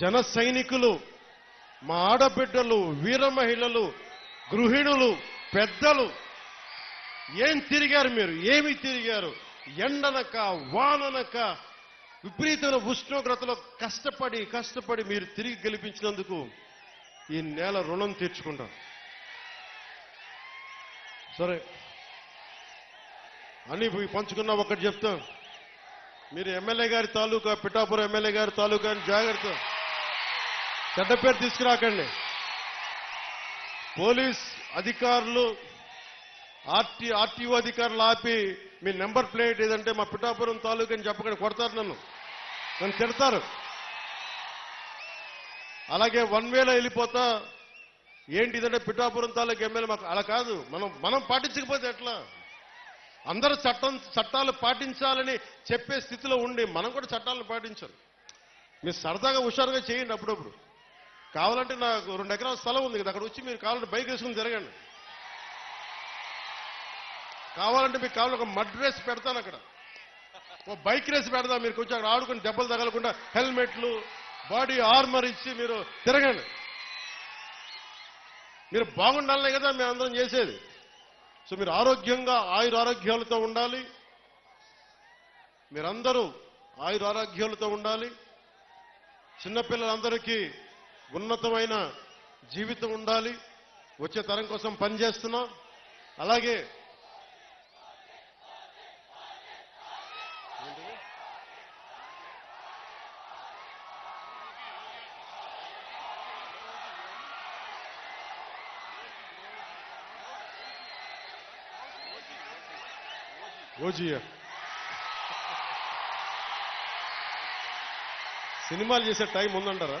జన సైనికులు మా ఆడబిడ్డలు వీర మహిళలు గృహిణులు పెద్దలు ఏం తిరిగారు మీరు? ఏమి తిరిగారు? ఎండనక వాననక విపరీతమైన ఉష్ణోగ్రతలో కష్టపడి కష్టపడి మీరు తిరిగి గెలిపించినందుకు ఈ నేల రుణం తీర్చుకుంటాం. సరే. అని పోయి పంచుకున్నా ఒకటి చెప్తాం. మీరు ఎమ్మెల్యే గారి తాలూకా పిఠాపురం ఎమ్మెల్యే గారి తాలూకా అని జాగ్రత్త. చెడ్డ పేరు తీసుకురాకండి. పోలీస్ అధికారులు ఆర్టీ ఆర్టీఓ అధికారులు ఆపి మీ నెంబర్ ప్లేట్ ఏదంటే మా పిఠాపురం తాలూకు అని చెప్పకండి కొడతారు నన్ను. నన్ను తిడతారు. అలాగే వన్ వేలో వెళ్ళిపోతా ఏంటి ఇదంటే పిఠాపురం తాలూకు ఎమ్మెల్యే మాకు అలా కాదు. మనం మనం పాటించకపోతే ఎట్లా? అందరూ చట్టం చట్టాలు పాటించాలని చెప్పే స్థితిలో ఉండి మనం కూడా చట్టాలను పాటించాలి మీరు సరదాగా హుషారుగా చేయండి అప్పుడప్పుడు. కావాలంటే నాకు రెండు ఎకరాల స్థలం ఉంది కదా అక్కడ వచ్చి మీరు కావాలంటే బైక్ వేసుకుని తిరగండి. కావాలంటే మీకు కావాలంటే ఒక మడ్ రేస్ పెడతాను అక్కడ. ఓ బైక్ రేస్ పెడదాం మీరు కొంచెం అక్కడ ఆడుకుని దెబ్బలు తగలకుండా హెల్మెట్లు బాడీ ఆర్మర్ ఇచ్చి మీరు తిరగండి. మీరు బాగుండాలనే కదా మేము అందరం చేసేది. సో మీరు ఆరోగ్యంగా ఆయుర ఆరోగ్యాలతో ఉండాలి. మీరందరూ ఆయుర ఆరోగ్యాలతో ఉండాలి. చిన్నపిల్లలందరికీ ఉన్నతమైన జీవితం ఉండాలి. వచ్చే తరం కోసం పనిచేస్తున్నాం అలాగే ఓజీఎఫ్ సినిమాలు చేసే టైం ఉందంటారా?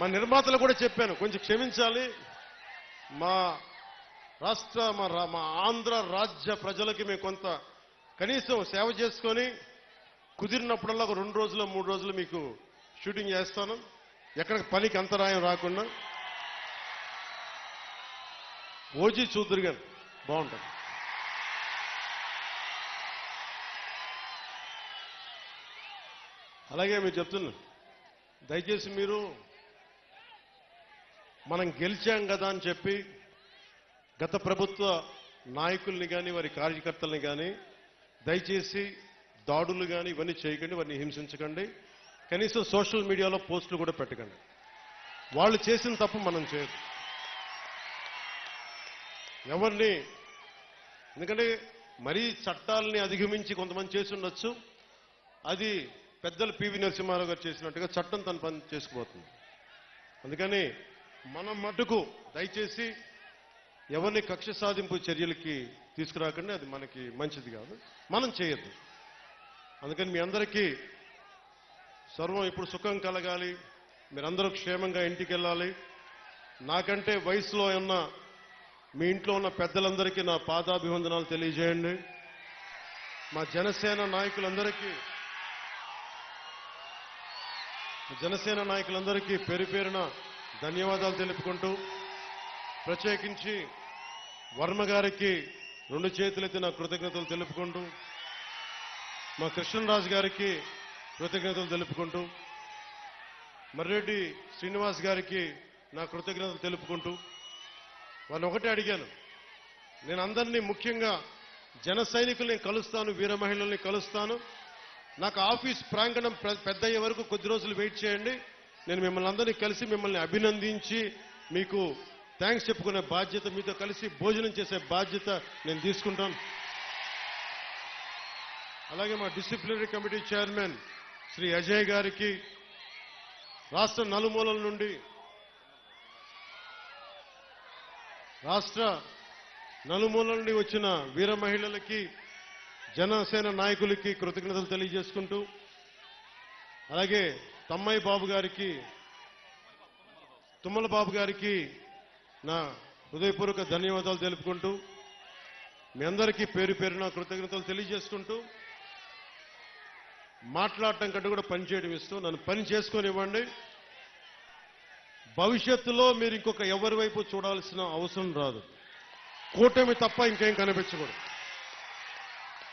మా నిర్మాతలు కూడా చెప్పాను కొంచెం క్షమించాలి. మా రాష్ట్ర మా రా- మా ఆంధ్ర రాజ్య ప్రజలకి మేము కొంత కనీసం సేవ చేసుకొని కుదిరినప్పుడల్లా ఒక రెండు రోజులు మూడు రోజులు మీకు షూటింగ్ చేస్తాను. ఎక్కడ పనికి అంతరాయం రాకుండా. ఓజీ చూద్దరు గారు బాగుంటుంది అలాగే మీరు చెప్తున్నా దయచేసి మీరు మనం గెలిచాం కదా అని చెప్పి గత ప్రభుత్వ నాయకుల్ని కానీ వారి కార్యకర్తల్ని కానీ దయచేసి దాడులు కానీ ఇవన్నీ చేయకండి వారిని హింసించకండి. కనీసం సోషల్ మీడియాలో పోస్టులు కూడా పెట్టకండి. వాళ్ళు చేసిన తప్పు మనం చేయదు ఎవరిని ఎందుకంటే మరీ చట్టాలని అధిగమించి కొంతమంది చేసి ఉండొచ్చు. అది పెద్దలు పివి నరసింహారావు గారు చేసినట్టుగా చట్టం తన పని చేసుకుపోతుంది. అందుకని మనం మటుకు దయచేసి ఎవరిని కక్ష సాధింపు చర్యలకి తీసుకురాకండి అది మనకి మంచిది కాదు. మనం చేయొద్దు. అందుకని మీ అందరికీ సర్వం ఇప్పుడు సుఖం కలగాలి మీరందరూ క్షేమంగా ఇంటికి వెళ్ళాలి నాకంటే వయసులో ఉన్న మీ ఇంట్లో ఉన్న పెద్దలందరికీ నా పాదాభివందనాలు తెలియజేయండి. మా జనసేన నాయకులందరికీ జనసేన నాయకులందరికీ పేరు పేరున ధన్యవాదాలు తెలుపుకుంటూ ప్రత్యేకించి వర్మ గారికి రెండు చేతులైతే నా కృతజ్ఞతలు తెలుపుకుంటూ మా కృష్ణరాజు గారికి కృతజ్ఞతలు తెలుపుకుంటూ మర్రెడ్డి శ్రీనివాస్ గారికి నా కృతజ్ఞతలు తెలుపుకుంటూ వారిని ఒకటే అడిగాను. నేను అందరినీ ముఖ్యంగా జన సైనికుల్ని కలుస్తాను వీర మహిళల్ని కలుస్తాను. నాకు ఆఫీస్ ప్రాంగణం ప్ర- పెద్ద అయ్యే వరకు కొద్ది రోజులు వెయిట్ చేయండి. నేను మిమ్మల్ని అందరినీ కలిసి మిమ్మల్ని అభినందించి మీకు థ్యాంక్స్ చెప్పుకునే బాధ్యత మీతో కలిసి భోజనం చేసే బాధ్యత నేను తీసుకుంటాను. అలాగే మా disciplinary committee chairman Shri Ajay గారికి రాష్ట్ర నలుమూలల నుండి రాష్ట్ర నలుమూలల నుండి వచ్చిన వీర మహిళలకి జనసేన నాయకులకి కృతజ్ఞతలు తెలియజేసుకుంటూ అలాగే తమ్మయ్య బాబు గారికి తుమ్మల బాబు గారికి నా హృదయపూర్వక ధన్యవాదాలు తెలుపుకుంటూ మీ అందరికీ పేరు పేరు నా కృతజ్ఞతలు తెలియజేసుకుంటూ మాట్లాడటం కంటే కూడా పని చేయడం ఇస్తూ నన్ను పని చేసుకొనివ్వండి. భవిష్యత్తులో మీరు ఇంకొక ఎవరి వైపు చూడాల్సిన అవసరం రాదు. కూటమి తప్ప ఇంకేం కనిపించకూడదు.